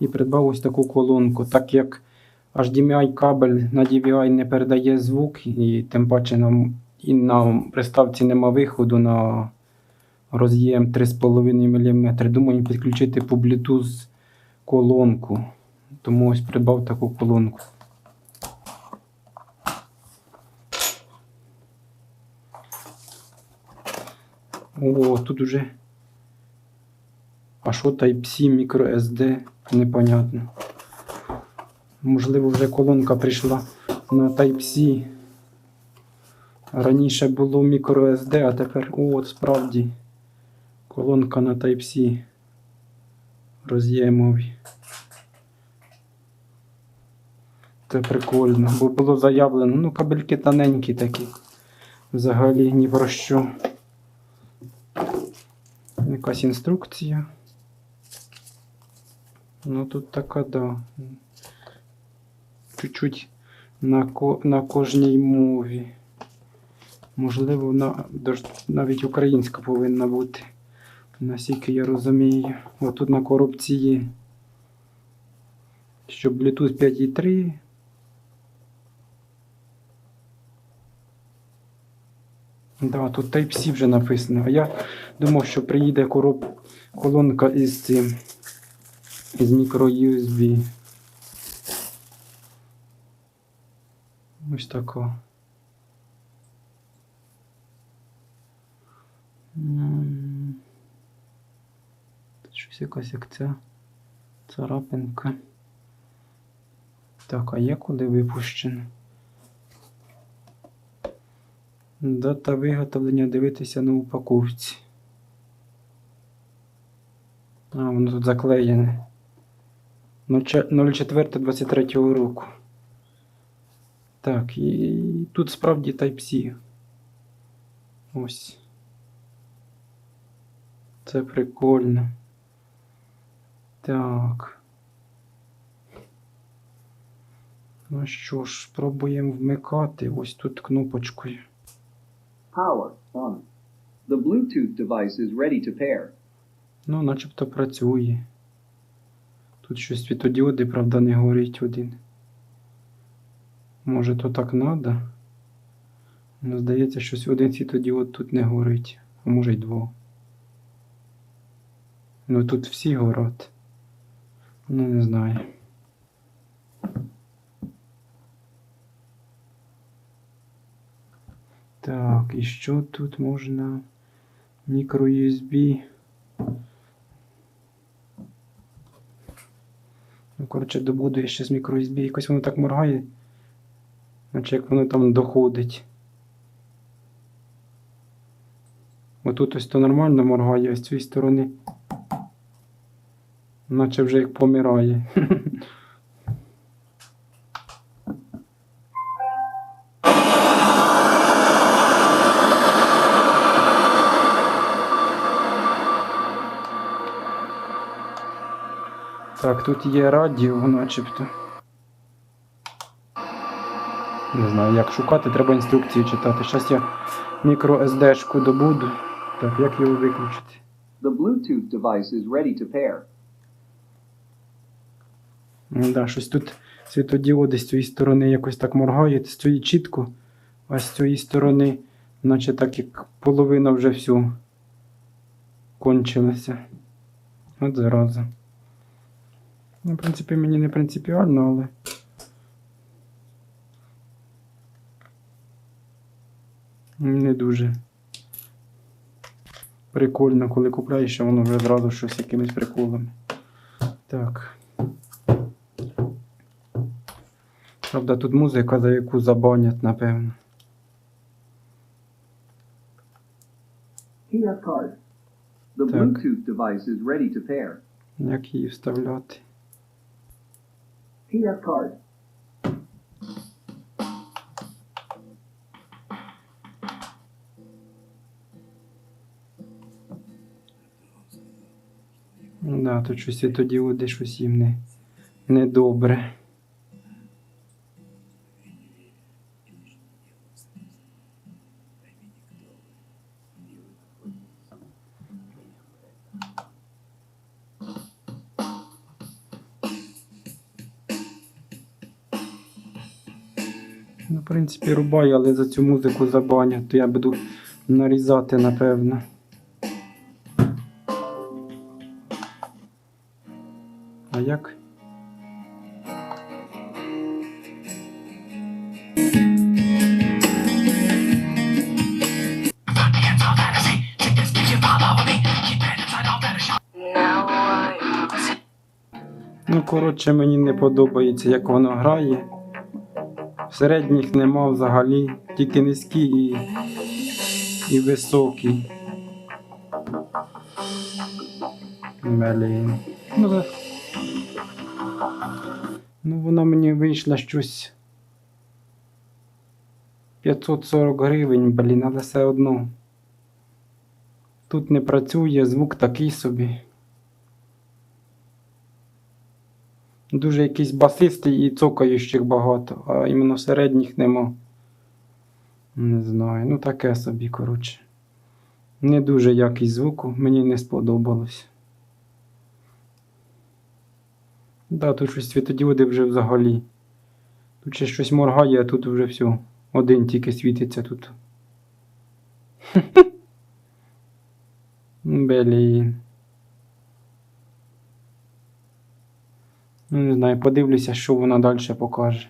і придбав ось таку колонку, так як HDMI кабель на DVI не передає звук, і тим паче нам, і на приставці нема виходу на роз'єм 3,5 мм. Думаю, підключити по Bluetooth колонку. Тому ось придбав таку колонку. О, тут уже. А що Type-C, microSD, непонятно. Можливо, вже колонка прийшла на Type-C. Раніше було microSD, а тепер, о, справді, колонка на Type-C роз'ємові. Це прикольно, бо було заявлено, ну, кабельки тоненькі такі. Взагалі ні про що. Якась інструкція. Ну тут така, да. Чуть-чуть на, ко, на кожній мові. Можливо, на, навіть українська повинна бути. Наскільки я розумію. Отут на коробці є. Щоб Bluetooth 5.3. Да, тут Type-C вже написано. А я думав, що приїде короб... колонка із цим. Із мікро-USB. Ось така. М. Тут щось якась як ця царапинка. Так, а є куди випущено? Дата виготовлення дивитися на упаковці. А, воно тут заклеєне. 04.23 року. Так, і тут справді Type-C. Ось. Це прикольно. Так. Ну що ж, пробуємо вмикати ось тут кнопочкою. Power on. The Bluetooth device is ready to pair. Ну, начебто працює. Тут щось світодіоди, правда, не горить один. Може, то так надо? Ну, здається, щось один світодіод тут не горить, а може й два. Ну тут всі горять. Ну, не знаю. Так, і що тут можна? Мікро-USB. Ну, коротше, добудує ще з мікро-USB. Якось воно так моргає. Наче як воно там доходить. Отут ось то нормально моргає, а з цієї сторони. Наче вже як помирає. Так, тут є радіо, начебто. Не знаю, як шукати, треба інструкцію читати. Зараз я мікро SD-шку добуду. Так, як його виключити? The Bluetooth device is ready to pair. Ну, да, щось тут світодіоди з цієї сторони якось так моргають, з цієї чітко, а з цієї сторони, наче так як половина вже всю кончилася. От зараза. Ну, в принципі, мені не принципіально, але. Не дуже. Прикольно, коли купляєш, а воно вже зразу щось якимись приколами. Так. Правда, тут музика, за яку забанять, напевно. Так. Як її вставляти? PS card. Ну Да, тут щось світодіоди, щось їм не, не Ну, в принципі, рубаю, але за цю музику забанять, то я буду нарізати, напевно. А як? Ну, коротше, мені не подобається, як воно грає. Середніх нема взагалі, тільки низькі і, і високі. Блін. Ну, ну вона мені вийшла щось 540 гривень, блін, але все одно. Тут не працює, звук такий собі. Дуже якийсь басистий і цокаючих багато, а іменно середніх нема. Не знаю, ну таке собі, коротше. Не дуже якість звуку, мені не сподобалось. Да, тут щось світодіоди вже взагалі. Тут ще щось моргає, а тут вже все. Один тільки світиться тут. Блін. Ну, не знаю, подивлюся, що вона далі покаже.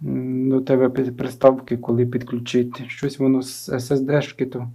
До тебе приставки, коли підключити. Щось воно з SSD-шки то.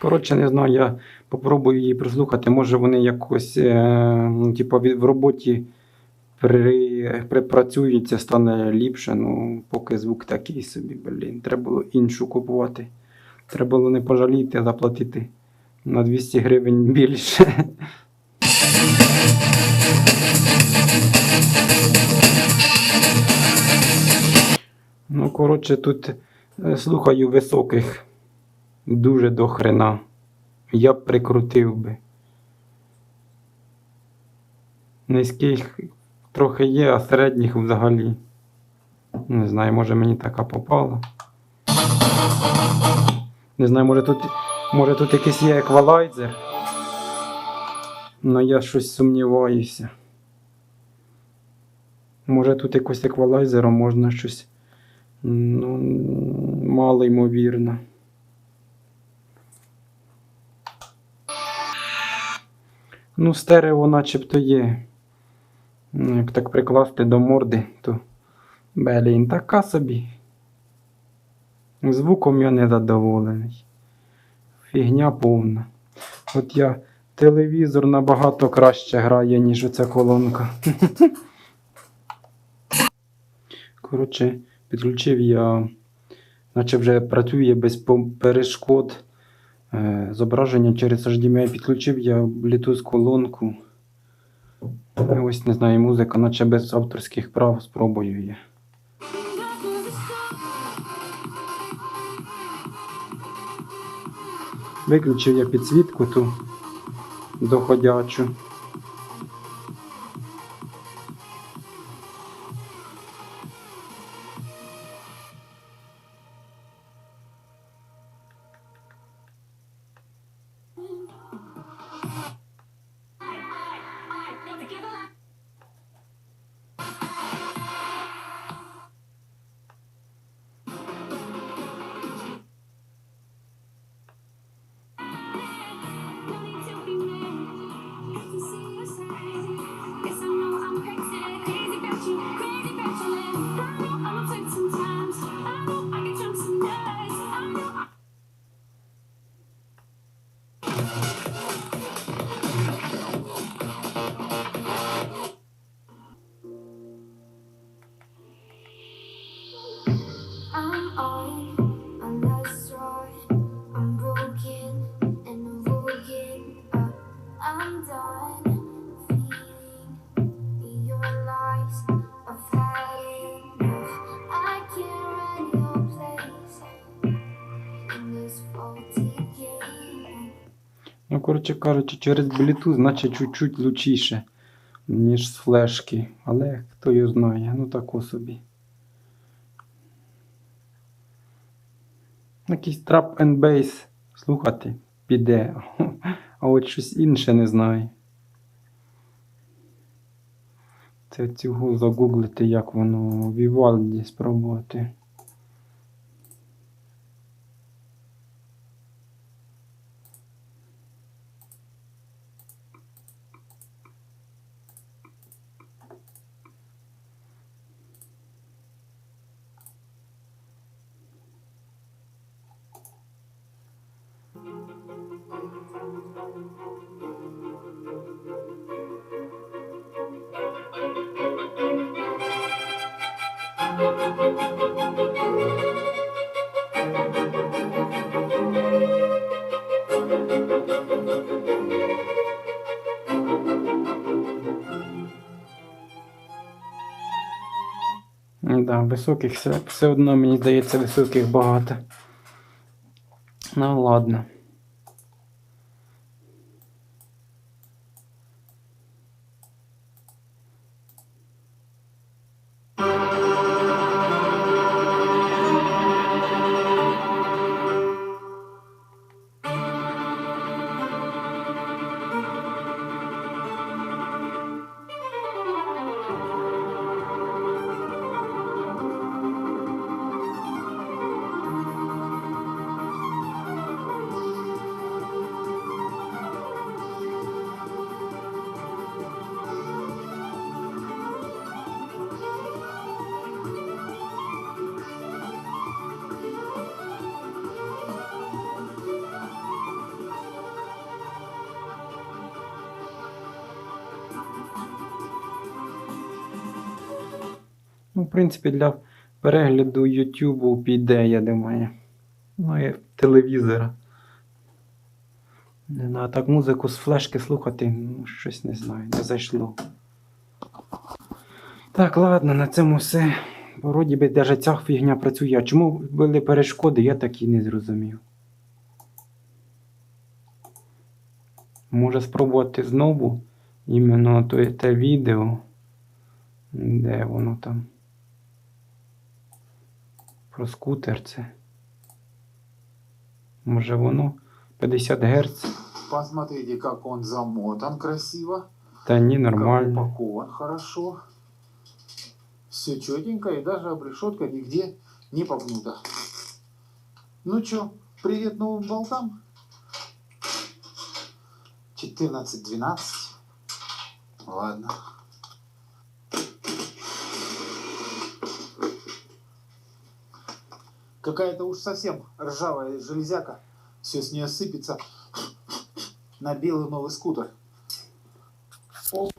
Коротше, не знаю, я попробую її прослухати. Може вони якось, е, ну, типу, в роботі при, припрацюється, стане ліпше. Ну, поки звук такий собі, блін. Треба було іншу купувати. Треба було не пожаліти, а заплатити на 200 гривень більше. Ну, коротше, тут е, слухаю високих дуже до хрена. Я б прикрутив би. Низьких трохи є, а середніх взагалі. Не знаю, може мені така попала. Не знаю, може тут, може тут якийсь є еквалайзер. Ну я щось сумніваюся. Може тут якось еквалайзером можна щось. Ну, мало ймовірно. Ну, стерео начебто є. Ну, Як так прикласти до морди, то блін, така собі. Звуком я не задоволений. Фігня повна. От я телевізор набагато краще грає, ніж оця колонка. Коротше, підключив я, наче вже працює без перешкод. Е, Зображення через HDMI підключив я Bluetooth колонку. Ось не знаю, музика, наче без авторських прав спробую я. Виключив я підсвітку ту доходячу. Ну, коротше кажучи, через Bluetooth, значить чуть-чуть лучіше, ніж з флешки. Але хто його знає, ну тако собі. Ну, якийсь трап and бейс слухати піде, а от щось інше не знаю. Це цього загуглити, як воно в Івальді спробувати. Да, високих все, все одно, мені здається, високих багато. Ну ладно. Ну, в принципі, для перегляду YouTube піде, я думаю. Ну і телевізора. Не знаю, так музику з флешки слухати, ну, щось не знаю, не зайшло. Так, ладно, на цьому все. Вроді би навіть ця фігня працює. Чому були перешкоди, я так і не зрозумів. Може спробувати знову іменно те відео. Де воно там? Про скутер це. Може воно 50 Гц? Посмотрите, как он замотан красиво. Ні, Как нормально. упакован хорошо. Все четенько и даже обрешетка нигде не погнута. Ну чё, привет новым болтам. 14-12. Ладно. Какая-то уж совсем ржавая железяка. Все с нее сыпется на белый новый скутер. Опа.